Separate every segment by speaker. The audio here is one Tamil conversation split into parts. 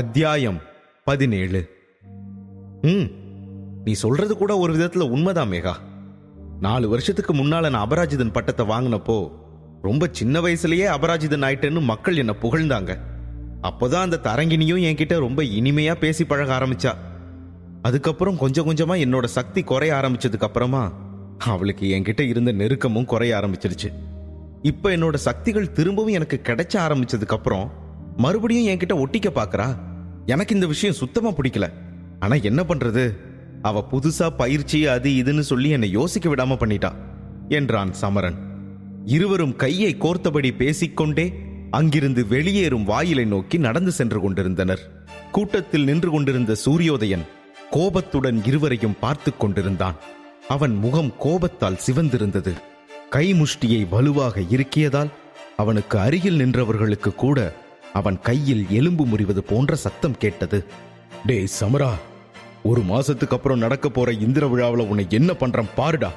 Speaker 1: அத்தியாயம் பதினேழு. ம் நீ சொல்றது கூட ஒரு விதத்துல உண்மைதான் மேகா. நாலு வருஷத்துக்கு முன்னால நான் அபராஜிதன் பட்டத்தை வாங்கினப்போ ரொம்ப சின்ன வயசுலயே அபராஜிதன் ஆயிட்டேன்னு மக்கள் என்ன புகழ்ந்தாங்க. அப்போதான் அந்த தரங்கினியும் என்கிட்ட ரொம்ப இனிமையா பேசி பழக ஆரம்பிச்சா. அதுக்கப்புறம் கொஞ்சம் கொஞ்சமா என்னோட சக்தி குறைய ஆரம்பிச்சதுக்கு அப்புறமா அவளுக்கு என்கிட்ட இருந்த நெருக்கமும் குறைய ஆரம்பிச்சிருச்சு. இப்ப என்னோட சக்திகள் திரும்பவும் எனக்கு கிடைச்ச ஆரம்பிச்சதுக்கு அப்புறம் மறுபடியும் என்கிட்ட ஒட்டிக்க பாக்குறா. எனக்கு இந்த விஷயம் சுத்தமா பிடிக்கல. ஆனா என்ன பண்றது? அவ புதுசா பயிற்சி அது இதுன்னு சொல்லி என்னை யோசிக்க விடாம பண்ணிட்டா என்றான் சமரன். இருவரும் கையை கோர்த்தபடி பேசிக்கொண்டே அங்கிருந்து வெளியேறும் வாயிலை நோக்கி நடந்து சென்று கொண்டிருந்தனர். கூட்டத்தில் நின்று கொண்டிருந்த சூரியோதயன் கோபத்துடன் இருவரையும் பார்த்து கொண்டிருந்தான். அவன் முகம் கோபத்தால் சிவந்திருந்தது. கைமுஷ்டியை வலுவாக இருக்கியதால் அவனுக்கு அருகில் நின்றவர்களுக்கு கூட அவன் கையில் எலும்பு முறிவது போன்ற சத்தம் கேட்டது. டேய் சமரா ஒரு மாசத்துக்கு அப்புறம் நடக்க போற இந்திர விழாவில் உன்னை என்ன பண்றேன் பாருடா.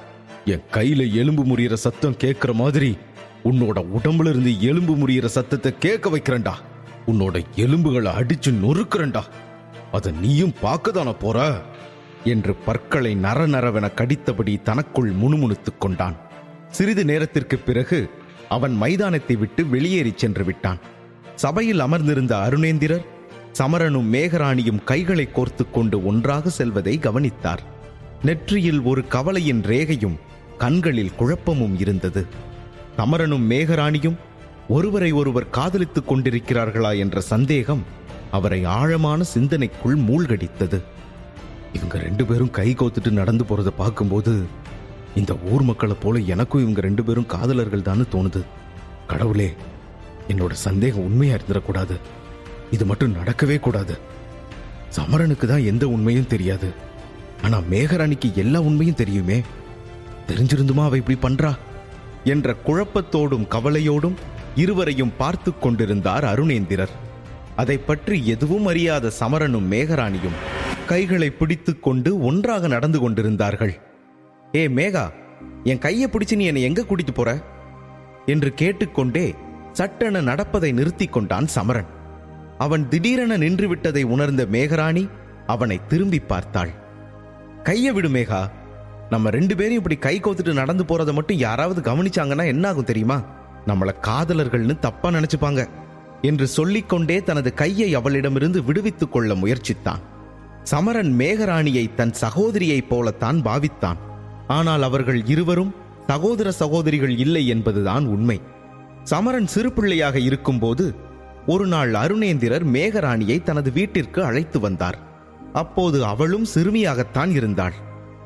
Speaker 1: என் கையில எலும்பு முறியிற சத்தம் கேட்கிற மாதிரி உன்னோட உடம்புல இருந்து எலும்பு முறியிற சத்தத்தை கேட்க வைக்கிறேன்டா. உன்னோட எலும்புகளை அடிச்சு நொறுக்கிறேன்டா. அதை நீயும் பார்க்கதான போற? என்று பற்களை நர நரவென கடித்தபடி தனக்குள் முணுமுணுத்துக் கொண்டான். சிறிது நேரத்திற்கு பிறகு அவன் மைதானத்தை விட்டு வெளியேறிச் சென்று விட்டான். சபையில் அமர்ந்திருந்த அருணேந்திரர் சமரனும் மேகராணியும் கைகளை கோர்த்து கொண்டு ஒன்றாக செல்வதை கவனித்தார். நெற்றியில் ஒரு கவலையின் ரேகையும் கண்களில் குழப்பமும் இருந்தது. சமரனும் மேகராணியும் ஒருவரை ஒருவர் காதலித்துக் கொண்டிருக்கிறார்களா என்ற சந்தேகம் அவரை ஆழமான சிந்தனைக்குள் மூழ்கடித்தது. இவங்க ரெண்டு பேரும் கை கோத்துட்டு நடந்து போறதை பார்க்கும்போது இந்த ஊர் மக்களை போல எனக்கும் இவங்க ரெண்டு பேரும் காதலர்கள் தான் தோணுது. கடவுளே என்னோட சந்தேகம் உண்மையா இருந்துடக்கூடாது இது மட்டும் நடக்கவே கூடாது. சமரனுக்கு தான் எந்த உண்மையும் தெரியாது. ஆனா மேகராணிக்கு எல்லா உண்மையும் தெரியுமே. தெரிஞ்சிருந்துமா அவ இப்படி பண்றா? என்ற குழப்பத்தோடும் கவலையோடும் இருவரையும் பார்த்து கொண்டிருந்தார் அருணேந்திரர். அதை பற்றி எதுவும் அறியாத சமரனும் மேகராணியும் கைகளை பிடித்து கொண்டு ஒன்றாக நடந்து கொண்டிருந்தார்கள். ஏ மேகா என் கையை பிடிச்சு நீ என்னை எங்க கூட்டிட்டு போற? என்று கேட்டுக்கொண்டே சட்டென நடப்பதை நிறுத்திக் கொண்டான் சமரன். அவன் திடீரென நின்றுவிட்டதை உணர்ந்த மேகராணி அவனை திரும்பி பார்த்தாள். கைய விடு மேகா. நம்ம ரெண்டு பேரும் இப்படி கை கோத்துட்டு நடந்து போறத மட்டும் யாராவது கவனிச்சாங்கன்னா என்ன ஆகும் தெரியுமா? நம்மள காதலர்கள்னு தப்பா நினைச்சுப்பாங்க என்று சொல்லிக்கொண்டே தனது கையை அவளிடமிருந்து விடுவித்துக் கொள்ள முயற்சித்தான். சமரன் மேகராணியை தன் சகோதரியைப் போலத்தான் பாவித்தான். ஆனால் அவர்கள் இருவரும் சகோதர சகோதரிகள் இல்லை என்பதுதான் உண்மை. சமரன் சிறு பிள்ளையாக இருக்கும்போது ஒரு நாள் அருணேந்திரர் மேகராணியை தனது வீட்டிற்கு அழைத்து வந்தார். அப்போது அவளும் சிறுமியாகத்தான் இருந்தாள்.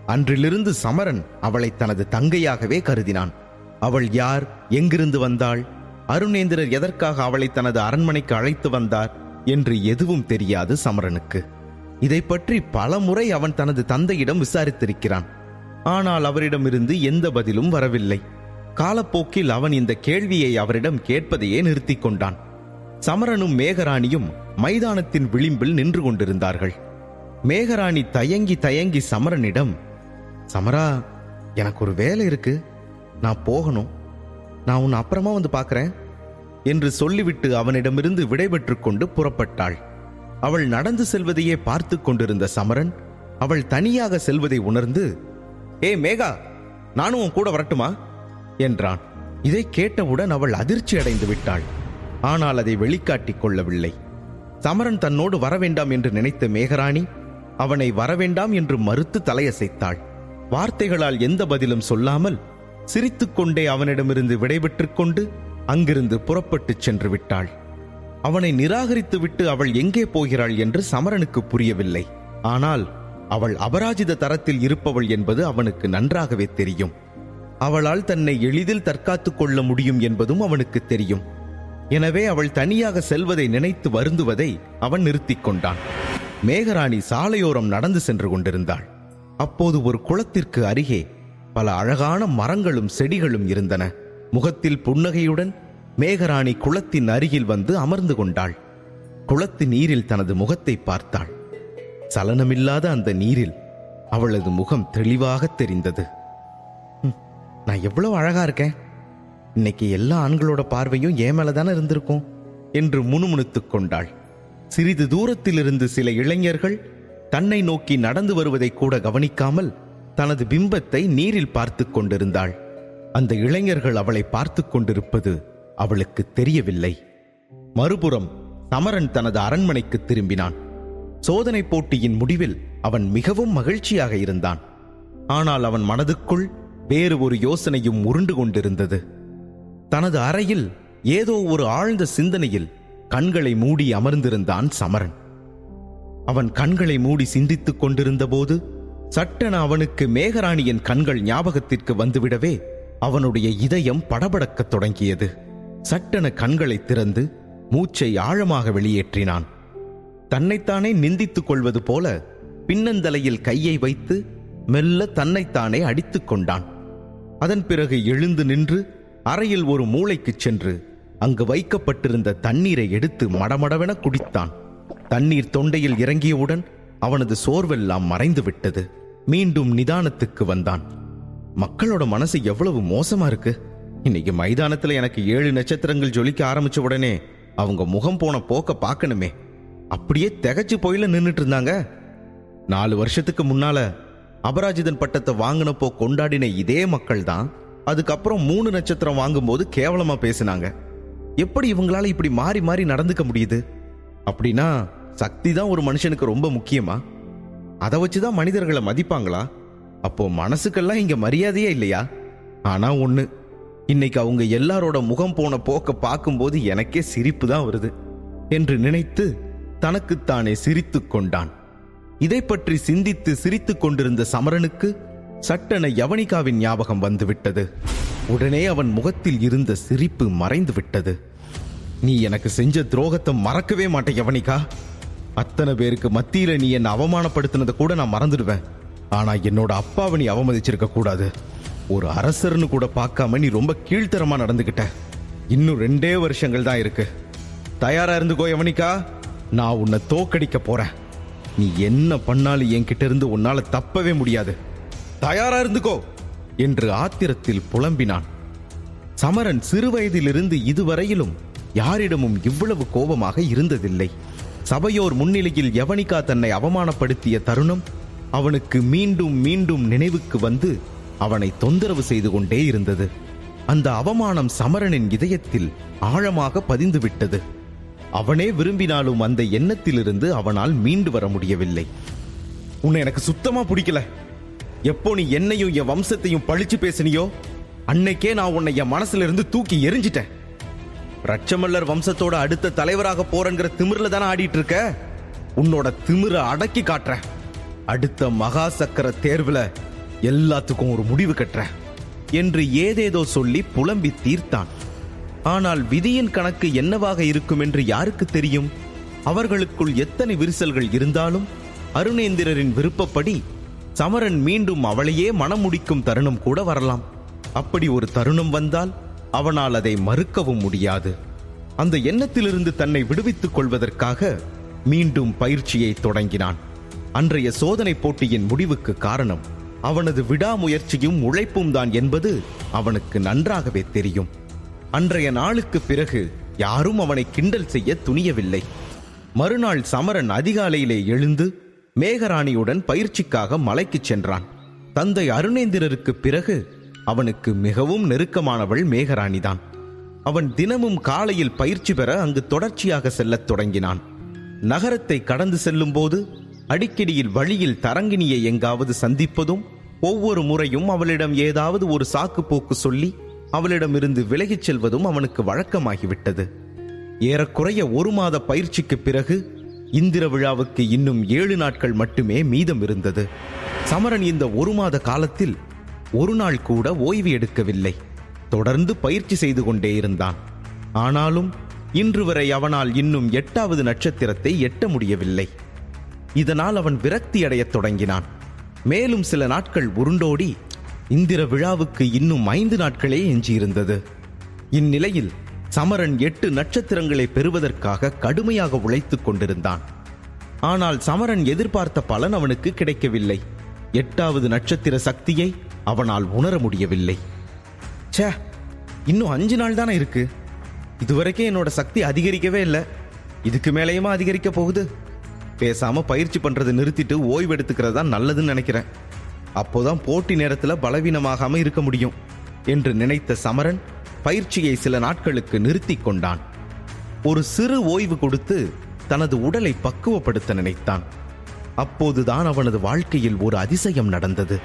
Speaker 1: அன்றிலிருந்து சமரன் அவளை தனது தங்கையாகவே கருதினான். அவள் யார் எங்கிருந்து வந்தாள் அருணேந்திரர் எதற்காக அவளை தனது அரண்மனைக்கு அழைத்து வந்தார் என்று எதுவும் தெரியாது சமரனுக்கு. இதை பற்றி பல முறை அவன் தனது தந்தையிடம் விசாரித்திருக்கிறான். ஆனால் அவரிடமிருந்து எந்த பதிலும் வரவில்லை. காலப்போக்கில் அவன் இந்த கேள்வியை அவரிடம் கேட்பதையே நிறுத்திக் கொண்டான். சமரனும் மேகராணியும் மைதானத்தின் விளிம்பில் நின்று கொண்டிருந்தார்கள். மேகராணி தயங்கி தயங்கி சமரனிடம் சமரா எனக்கு ஒரு வேலை இருக்கு. நான் போகணும். நான் உன்னை அப்புறமா வந்து பார்க்கறேன். என்று சொல்லிவிட்டு அவனிடமிருந்து விடைபெற்று கொண்டு புறப்பட்டாள். அவள் நடந்து செல்வதையே பார்த்து கொண்டிருந்த சமரன் அவள் தனியாக செல்வதை உணர்ந்து ஏ மேகா நானும் உன் கூட வரட்டுமா? என்றான். இதை கேட்டவுடன் அவள் அதிர்ச்சி அடைந்து விட்டாள். ஆனால் அதை வெளிக்காட்டிக் கொள்ளவில்லை. சமரன் தன்னோடு வரவேண்டாம் என்று நினைத்த மேகராணி அவனை வரவேண்டாம் என்று மறுத்து தலையசைத்தாள். வார்த்தைகளால் எந்த பதிலும் சொல்லாமல் சிரித்துக்கொண்டே அவனிடமிருந்து விடைபெற்றுக் கொண்டு அங்கிருந்து புறப்பட்டுச் சென்று விட்டாள். அவனை நிராகரித்துவிட்டு அவள் எங்கே போகிறாள் என்று சமரனுக்கு புரியவில்லை. ஆனால் அவள் அபராஜித தரத்தில் இருப்பவள் என்பது அவனுக்கு நன்றாகவே தெரியும். அவளால் தன்னை எளிதில் தற்காத்துக் கொள்ள முடியும் என்பதும் அவனுக்கு தெரியும். எனவே அவள் தனியாக செல்வதை நினைத்து வருந்துவதை அவன் நிறுத்திக் கொண்டான். மேகராணி சாலையோரம் நடந்து சென்று கொண்டிருந்தாள். அப்போது ஒரு குளத்திற்கு அருகே பல அழகான மரங்களும் செடிகளும் இருந்தன. முகத்தில் புன்னகையுடன் மேகராணி குளத்தின் அருகில் வந்து அமர்ந்து கொண்டாள். குளத்து நீரில் தனது முகத்தை பார்த்தாள். சலனமில்லாத அந்த நீரில் அவளது முகம் தெளிவாக தெரிந்தது. நான் எவ்வளவு அழகா இருக்கேன். இன்னைக்கு எல்லா ஆண்களோட பார்வையும் ஏன் மேல தானே இருந்திருக்கும் என்று முணுமுணுத்துக் கொண்டாள். சிறிது தூரத்திலிருந்து சில இளைஞர்கள் தன்னை நோக்கி நடந்து வருவதை கூட கவனிக்காமல் தனது பிம்பத்தை நீரில் பார்த்துக் கொண்டிருந்தாள். அந்த இளைஞர்கள் அவளை பார்த்துக் கொண்டிருப்பது அவளுக்கு தெரியவில்லை. மறுபுறம் சமரன் தனது அரண்மனைக்கு திரும்பினான். சோதனை போட்டியின் முடிவில் அவன் மிகவும் மகிழ்ச்சியாக இருந்தான். ஆனால் அவன் மனதுக்குள் வேறு ஒரு யோசனையும் உருண்டு கொண்டிருந்தது. தனது அறையில் ஏதோ ஒரு ஆழ்ந்த சிந்தனையில் கண்களை மூடி அமர்ந்திருந்தான் சமரன். அவன் கண்களை மூடி சிந்தித்துக் கொண்டிருந்தபோது சட்டென அவனுக்கு மேகராணியின் கண்கள் ஞாபகத்திற்கு வந்துவிடவே அவனுடைய இதயம் படபடக்கத் தொடங்கியது. சட்டென கண்களை திறந்து மூச்சை ஆழமாக வெளியேற்றினான். தன்னைத்தானே நிந்தித்துக் கொள்வது போல பின்னந்தலையில் கையை வைத்து மெல்ல தன்னைத்தானே அடித்துக் கொண்டான். அதன் பிறகு எழுந்து நின்று அறையில் ஒரு மூளைக்குச் சென்று அங்கு வைக்கப்பட்டிருந்த தண்ணீரை எடுத்து மடமடவென குடித்தான். தண்ணீர் தொண்டையில் இறங்கியவுடன் அவனது சோர்வெல்லாம் மறைந்து விட்டது மீண்டும் நிதானத்துக்கு வந்தான். மக்களோட மனசு எவ்வளவு மோசமா இருக்கு. இன்னைக்கு மைதானத்துல எனக்கு ஏழு நட்சத்திரங்கள் ஜொலிக்க ஆரம்பிச்ச உடனே அவங்க முகம் போன போக்க பார்க்கணுமே அப்படியே திகைச்சு போயில நின்னுட்டு இருந்தாங்க. நாலு வருஷத்துக்கு முன்னால அபராஜிதன் பட்டத்தை வாங்கினப்போ கொண்டாடின இதே மக்கள் தான் அதுக்கப்புறம் மூணு நட்சத்திரம் வாங்கும்போது கேவலமா பேசினாங்க. எப்படி இவங்களால இப்படி மாறி மாறி நடந்துக்க முடியுது? அப்படின்னா சக்தி தான் ஒரு மனுஷனுக்கு ரொம்ப முக்கியமா? அதை வச்சுதான் மனிதர்களை மதிப்பாங்களா? அப்போ மனசுக்கெல்லாம் இங்க மரியாதையே இல்லையா? ஆனா ஒண்ணு இன்னைக்கு அவங்க எல்லாரோட முகம் போன போக்க பார்க்கும்போது எனக்கே சிரிப்பு தான் வருது. என்று நினைத்து தனக்குத்தானே சிரித்து கொண்டான். இதை பற்றி சிந்தித்து சிரித்துக் கொண்டிருந்த சமரனுக்கு சட்டென யவனிகாவின் ஞாபகம் வந்துவிட்டது. உடனே அவன் முகத்தில் இருந்த சிரிப்பு மறைந்து விட்டது நீ எனக்கு செஞ்ச துரோகத்தை மறக்கவே மாட்டேன் யவனிகா. அத்தனை பேருக்கு மத்தியில நீ என்னை அவமானப்படுத்தினதை கூட நான் மறந்துடுவேன். ஆனா என்னோட அப்பாவை நீ அவமதிச்சிருக்க கூடாது. ஒரு அரசர்னு கூட பார்க்காம நீ ரொம்ப கீழ்த்தரமா நடந்துகிட்ட. இன்னும் ரெண்டே வருஷங்கள் தான் இருக்கு. தயாரா இருந்துக்கோ யவனிகா. நான் உன்னை தோக்கடிக்க போறேன். நீ என்ன பண்ணாலும் என்கிட்ட இருந்து உன்னால தப்பவே முடியாது. தயாரா இருந்துக்கோ என்று ஆத்திரத்தில் புலம்பினான். சமரன் சிறுவயதிலிருந்து இதுவரையிலும் யாரிடமும் இவ்வளவு கோபமாக இருந்ததில்லை. சபையோர் முன்னிலையில் யவனிகா தன்னை அவமானப்படுத்திய தருணம் அவனுக்கு மீண்டும் மீண்டும் நினைவுக்கு வந்து அவனை தொந்தரவு செய்து கொண்டே இருந்தது. அந்த அவமானம் சமரனின் இதயத்தில் ஆழமாக பதிந்துவிட்டது. அவனே விரும்பினாலும் அந்த எண்ணத்திலிருந்து அவனால் மீண்டு வர முடியவில்லை. உன்னை எனக்கு சுத்தமா பிடிக்கல. எப்போ நீ என்னையும் என் வம்சத்தையும் பழிச்சு பேசினியோ அன்னைக்கே நான் உன்னை என் மனசுல இருந்து தூக்கி எரிஞ்சிட்டேன். ரட்சமல்லர் வம்சத்தோட அடுத்த தலைவராக போறேங்கிற திமிர்ல தானே ஆடிட்டு இருக்க? உன்னோட திமிரை அடக்கி காட்டுறேன். அடுத்த மகா சக்கர தேர்வுல எல்லாத்துக்கும் ஒரு முடிவு கட்டுறேன். என்று ஏதேதோ சொல்லி புலம்பி தீர்த்தான். ஆனால் விதியின் கணக்கு என்னவாக இருக்கும் என்று யாருக்கு தெரியும்? அவர்களுக்குள் எத்தனை விரிசல்கள் இருந்தாலும் அருணேந்திரரின் விருப்பப்படி சமரன் மீண்டும் அவளையே மனம் முடிக்கும் தருணம் கூட வரலாம். அப்படி ஒரு தருணம் வந்தால் அவனால் அதை மறுக்கவும் முடியாது. அந்த எண்ணத்திலிருந்து தன்னை விடுவித்துக் கொள்வதற்காக மீண்டும் பயிற்சியை தொடங்கினான். அன்றைய சோதனை போட்டியின் முடிவுக்கு காரணம் அவனது விடாமுயற்சியும் உழைப்பும் தான் என்பது அவனுக்கு நன்றாகவே தெரியும். அன்றைய நாளுக்கு பிறகு யாரும் அவனை கிண்டல் செய்ய துணியவில்லை. மறுநாள் சமரன் அதிகாலையிலே எழுந்து மேகராணியுடன் பயிற்சிக்காக மலைக்குச் சென்றான். தந்தை அருணேந்திரருக்கு பிறகு அவனுக்கு மிகவும் நெருக்கமானவள் மேகராணிதான். அவன் தினமும் காலையில் பயிற்சி பெற அங்கு தொடர்ச்சியாக செல்லத் தொடங்கினான். நகரத்தை கடந்து செல்லும்போது அடிக்கடியில் வழியில் தரங்கினியை எங்காவது சந்திப்பதும் ஒவ்வொரு முறையும் அவளிடம் ஏதாவது ஒரு சாக்கு போக்கு சொல்லி அவளிடமிருந்து விலகிச் செல்வதும் அவனுக்கு வழக்கமாகிவிட்டது. ஏறக்குறைய ஒரு மாத பயிற்சிக்கு பிறகு இந்திர விழாவுக்கு இன்னும் ஏழு நாட்கள் மட்டுமே மீதம் இருந்தது. சமரன் இந்த ஒரு மாத காலத்தில் ஒரு நாள் கூட ஓய்வு எடுக்கவில்லை. தொடர்ந்து பயிற்சி செய்து கொண்டே இருந்தான். ஆனாலும் இன்று வரை அவனால் இன்னும் எட்டாவது நட்சத்திரத்தை எட்ட முடியவில்லை. இதனால் அவன் விரக்தி அடையத் தொடங்கினான். மேலும் சில நாட்கள் உருண்டோடி இந்திர விழாவுக்கு இன்னும் ஐந்து நாட்களே எஞ்சியிருந்தது. இந்நிலையில் சமரன் எட்டு நட்சத்திரங்களை பெறுவதற்காக கடுமையாக உழைத்துக் கொண்டிருந்தான். ஆனால் சமரன் எதிர்பார்த்த பலன் அவனுக்கு கிடைக்கவில்லை. எட்டாவது நட்சத்திர சக்தியை அவனால் உணர முடியவில்லை. ச்சே இன்னும் அஞ்சு நாள் தானே இருக்கு? இதுவரைக்கும் என்னோட சக்தி அதிகரிக்கவே இல்லை. இதுக்கு மேலேயுமா அதிகரிக்க போகுது? பேசாம பயிற்சி பண்றதை நிறுத்திட்டு ஓய்வெடுத்துக்கிறதா நல்லதுன்னு நினைக்கிறேன். அப்போதான் போட்டி நேரத்தில் பலவீனமாகாம இருக்க முடியும் என்று நினைத்த சமரன் பயிற்சியை சில நாட்களுக்கு நிறுத்தி கொண்டான். ஒரு சிறு ஓய்வு கொடுத்து தனது உடலை பக்குவப்படுத்த நினைத்தான். அப்போதுதான் அவனது வாழ்க்கையில் ஒரு அதிசயம் நடந்தது.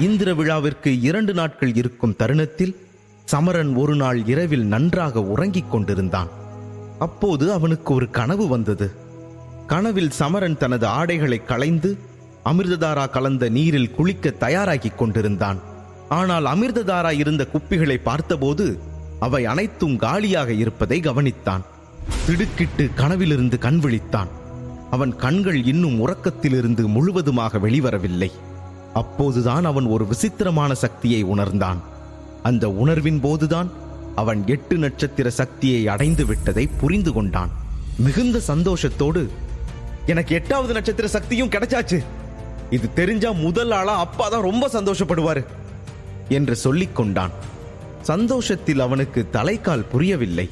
Speaker 1: இந்திர விழாவிற்கு இரண்டு நாட்கள் இருக்கும் தருணத்தில் சமரன் ஒரு நாள் இரவில் நன்றாக உறங்கிக் கொண்டிருந்தான். அப்போது அவனுக்கு ஒரு கனவு வந்தது. கனவில் சமரன் தனது ஆடைகளை களைந்து அமிர்ததாரா கலந்த நீரில் குளிக்க தயாராகிக் கொண்டிருந்தான். ஆனால் அமிர்ததாரா இருந்த குப்பிகளை பார்த்தபோது அவை அனைத்தும் காலியாக இருப்பதை கவனித்தான். திடுக்கிட்டு கனவிலிருந்து கண் விழித்தான். அவன் கண்கள் இன்னும் உறக்கத்திலிருந்து முழுவதுமாக வெளிவரவில்லை. அப்போதுதான் அவன் ஒரு விசித்திரமான சக்தியை உணர்ந்தான். அந்த உணர்வின் போதுதான் அவன் எட்டு நட்சத்திர சக்தியை அடைந்து விட்டதை புரிந்து கொண்டான். மிகுந்த சந்தோஷத்தோடு எனக்கு எட்டாவது நட்சத்திர சக்தியும் கிடைச்சாச்சு. இது தெரிஞ்சா முதல் ஆளா அப்பா தான் ரொம்ப சந்தோஷப்படுவாரு என்று சொல்லிக் கொண்டான். சந்தோஷத்தில் அவனுக்கு தலைக்கால் புரியவில்லை.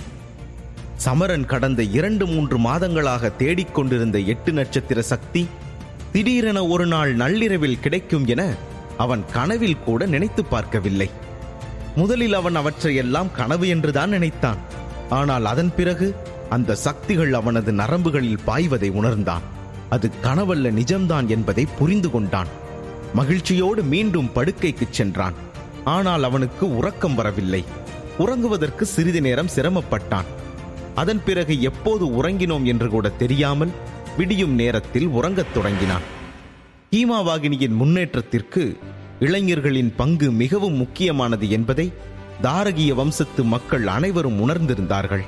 Speaker 1: சமரன் கடந்த இரண்டு மூன்று மாதங்களாக தேடிக்கொண்டிருந்த எட்டு நட்சத்திர சக்தி திடீரென ஒரு நாள் நள்ளிரவில் கிடைக்கும் என அவன் கனவில் கூட நினைத்து பார்க்கவில்லை. முதலில் அவன் அவற்றையெல்லாம் கனவு என்றுதான் நினைத்தான். ஆனால் அதன் பிறகு அந்த சக்திகள் அவனது நரம்புகளில் பாய்வதை உணர்ந்தான். அது கனவல்ல நிஜம்தான் என்பதை புரிந்து கொண்டான். மகிழ்ச்சியோடு மீண்டும் படுக்கைக்குச் சென்றான். ஆனால் அவனுக்கு உறக்கம் வரவில்லை. உறங்குவதற்கு சிறிது நேரம் சிரமப்பட்டான். அதன் பிறகு எப்போது உறங்கினோம் என்று கூட தெரியாமல் விடியும் நேரத்தில் உறங்கத் தொடங்கினான். ஹீமாவாகினியின் முன்னேற்றத்திற்கு இளைஞர்களின் பங்கு மிகவும் முக்கியமானது என்பதை தாரகிய வம்சத்து மக்கள் அனைவரும் உணர்ந்திருந்தார்கள்.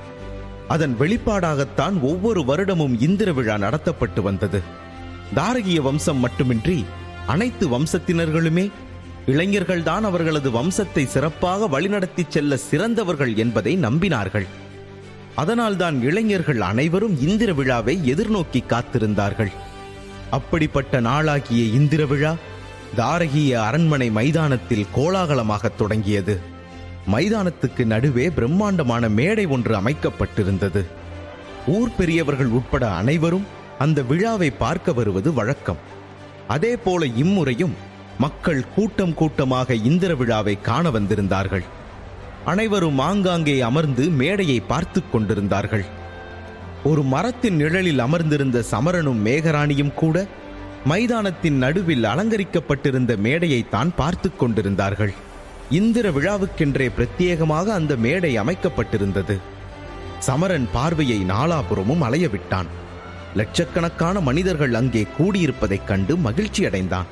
Speaker 1: அதன் வெளிப்பாடாகத்தான் ஒவ்வொரு வருடமும் இந்திர விழா நடத்தப்பட்டு வந்தது. தாரகிய வம்சம் மட்டுமின்றி அனைத்து வம்சத்தினர்களுமே இளைஞர்கள்தான் அவர்களது வம்சத்தை சிறப்பாக வழிநடத்திச் செல்ல சிறந்தவர்கள் என்பதை நம்பினார்கள். அதனால்தான் இளைஞர்கள் அனைவரும் இந்திர விழாவை எதிர்நோக்கி காத்திருந்தார்கள். அப்படிப்பட்ட நாளாகிய இந்திர விழா தாரகிய அரண்மனை மைதானத்தில் கோலாகலமாக தொடங்கியது. மைதானத்துக்கு நடுவே பிரம்மாண்டமான மேடை ஒன்று அமைக்கப்பட்டிருந்தது. ஊர் பெரியவர்கள் உட்பட அனைவரும் அந்த விழாவை பார்க்க வருவது வழக்கம். அதே போல இம்முறையும் மக்கள் கூட்டம் கூட்டமாக இந்திர விழாவை காண வந்திருந்தார்கள். அனைவரும் ஆங்காங்கே அமர்ந்து மேடையை பார்த்து கொண்டிருந்தார்கள். ஒரு மரத்தின் நிழலில் அமர்ந்திருந்த சமரனும் மேகராணியும் கூட மைதானத்தின் நடுவில் அலங்கரிக்கப்பட்டிருந்த மேடையைத்தான் பார்த்து கொண்டிருந்தார்கள். இந்திர விழாவுக்கென்றே பிரத்யேகமாக அந்த மேடை அமைக்கப்பட்டிருந்தது. சமரன் பார்வையை நாலாபுறமும் அலைய விட்டான் லட்சக்கணக்கான மனிதர்கள் அங்கே கூடியிருப்பதைக் கண்டு மகிழ்ச்சி அடைந்தான்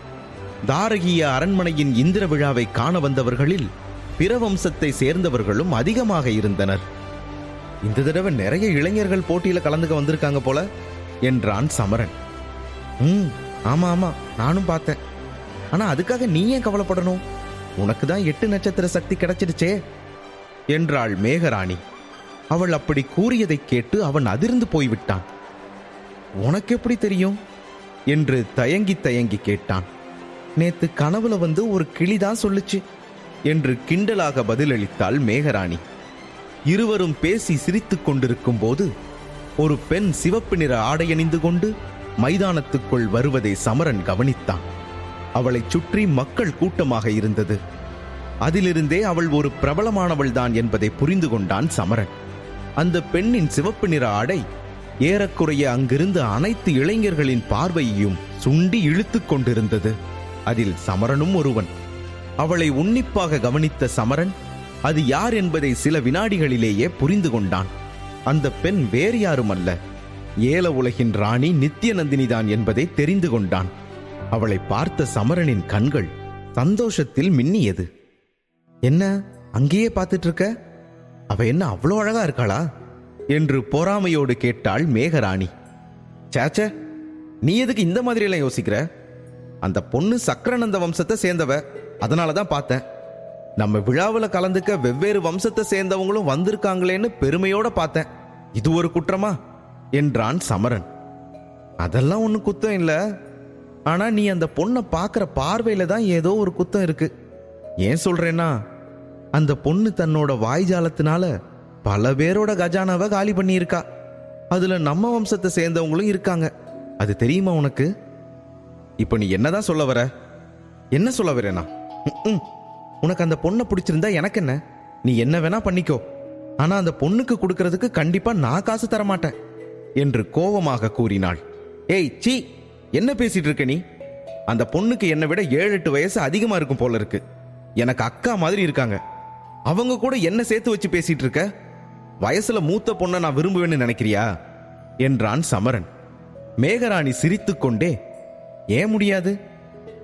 Speaker 1: தாரகிய அரண்மனையின் இந்திர விழாவை காண வந்தவர்களில் பிற வம்சத்தை சேர்ந்தவர்களும் அதிகமாக இருந்தனர். இந்த தடவை நிறைய இளைஞர்கள் போட்டியில கலந்துக்க வந்திருக்காங்க போல என்றான் சமரன். ம் ஆமா ஆமா நானும் பார்த்தேன். ஆனா அதுக்காக நீ ஏன் கவலைப்படணும்? உனக்கு தான் எட்டு நட்சத்திர சக்தி கிடைச்சிடுச்சே என்றாள் மேகராணி. அவள் அப்படி கூறியதை கேட்டு அவன் அதிர்ந்து போய்விட்டான். உனக்கு எப்படி தெரியும்? என்று தயங்கி தயங்கி கேட்டான். நேத்து கனவுல வந்து ஒரு கிளிதான் சொல்லுச்சு என்று கிண்டலாக பதிலளித்தாள் மேகராணி. இருவரும் பேசி சிரித்துக் கொண்டிருக்கும் போது ஒரு பெண் சிவப்பு நிற ஆடையணிந்து கொண்டு மைதானத்துக்குள் வருவதை சமரன் கவனித்தான். அவளைச் சுற்றி மக்கள் கூட்டமாக இருந்தது. அதிலிருந்தே அவள் ஒரு பிரபலமானவள்தான் என்பதை புரிந்து கொண்டான் சமரன். அந்த பெண்ணின் சிவப்பு நிற ஆடை ஏறக்குறைய அங்கிருந்த அனைத்து இளைஞர்களின் பார்வையையும் சுண்டி இழுத்துக் கொண்டிருந்தது. அதில் சமரனும் ஒருவன். அவளை உன்னிப்பாக கவனித்த சமரன் அது யார் என்பதை சில வினாடிகளிலேயே புரிந்து கொண்டான். அந்த பெண் வேறு யாரும் அல்ல ஏல உலகின் ராணி நித்யநந்தினிதான் என்பதை தெரிந்து கொண்டான். அவளை பார்த்த சமரனின் கண்கள் சந்தோஷத்தில் மின்னியது. என்ன? அங்கேயே பார்த்துட்டு இருக்க அவ என்ன அவ்வளோ அழகா இருக்காளா? என்று பொறாமையோடு கேட்டாள் மேகராணி. சேச்ச நீ எதுக்கு இந்த மாதிரி எல்லாம் யோசிக்கிற? அந்த பொண்ணு சக்கரநந்த வம்சத்தை சேர்ந்தவ அதனால தான் பார்த்தேன். நம்ம விழாவில் கலந்துக்க வெவ்வேறு வம்சத்தை சேர்ந்தவங்களும் வந்திருக்காங்களேன்னு பெருமையோட பார்த்தேன். இது ஒரு குற்றமா? என்றான் சமரன். அதெல்லாம் ஒன்றும் குத்தம் இல்லை. ஆனா நீ அந்த பொண்ணை பார்க்குற பார்வையில தான் ஏதோ ஒரு குத்தம் இருக்கு. ஏன் சொல்றேன்னா அந்த பொண்ணு தன்னோட வாய்ஜாலத்தினால பல பேரோட கஜானாவை காலி பண்ணியிருக்கா. அதுல நம்ம வம்சத்தை சேர்ந்தவங்களும் இருக்காங்க. அது தெரியுமா உனக்கு? இப்போ நீ என்னதான் சொல்ல வர? என்ன சொல்ல வரேனா? உனக்கு அந்த பொண்ணை பிடிச்சிருந்தா எனக்கு என்ன? நீ என்ன வேணா பண்ணிக்கோ. ஆனா அந்த பொண்ணுக்கு கொடுக்கறதுக்கு கண்டிப்பா நான் காசு தரமாட்டேன் என்று கோபமாக கூறினாள். ஏய் சீ! என்ன பேசிட்டு இருக்க நீ? அந்த பொண்ணுக்கு என்னை விட ஏழு எட்டு வயசு அதிகமா இருக்கும் போல இருக்கு. எனக்கு அக்கா மாதிரி இருக்காங்க. அவங்க கூட என்ன சேர்த்து வச்சு பேசிட்டு இருக்க? வயசுல மூத்த பொண்ணை நான் விரும்புவேன்னு நினைக்கிறியா? என்றான் சமரன். மேகராணி சிரித்துக்கொண்டே ஏன் முடியாது?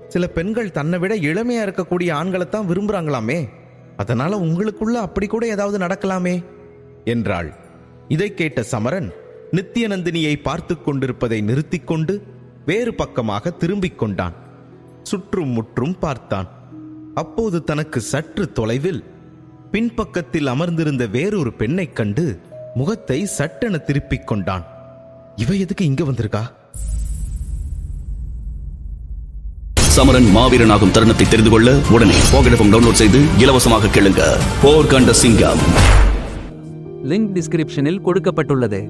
Speaker 1: சில பெண்கள் தன்னை விட இளமையா இருக்கக்கூடிய ஆண்களை தான் விரும்புறாங்களாமே. அதனால உங்களுக்குள்ள அப்படி கூட ஏதாவது நடக்கலாமே? என்றாள். இதை கேட்ட சமரன் நித்தியநந்தினியை பார்த்து கொண்டிருப்பதை நிறுத்திக் கொண்டு வேறு பக்கமாக திரும்பிக் கொண்டான். சுற்றும் முற்றும் பார்த்தான். அப்போது தனக்கு சற்று தொலைவில் பின்பக்கத்தில் அமர்ந்திருந்த வேறொரு பெண்ணைக் கண்டு முகத்தை சட்டென திருப்பிக் கொண்டான். இவ எதுக்கு இங்க வந்திருக்கா?
Speaker 2: சமரன் மாவீரனாகும் தருணத்தை தெரிந்து கொள்ள உடனே போகடஃபம் டவுன்லோட் செய்து இலவசமாக கேளுங்க. போர் கண்ட சிங்கம்.
Speaker 3: லிங்க் டிஸ்கிரிப்ஷனில் கொடுக்கப்பட்டுள்ளது.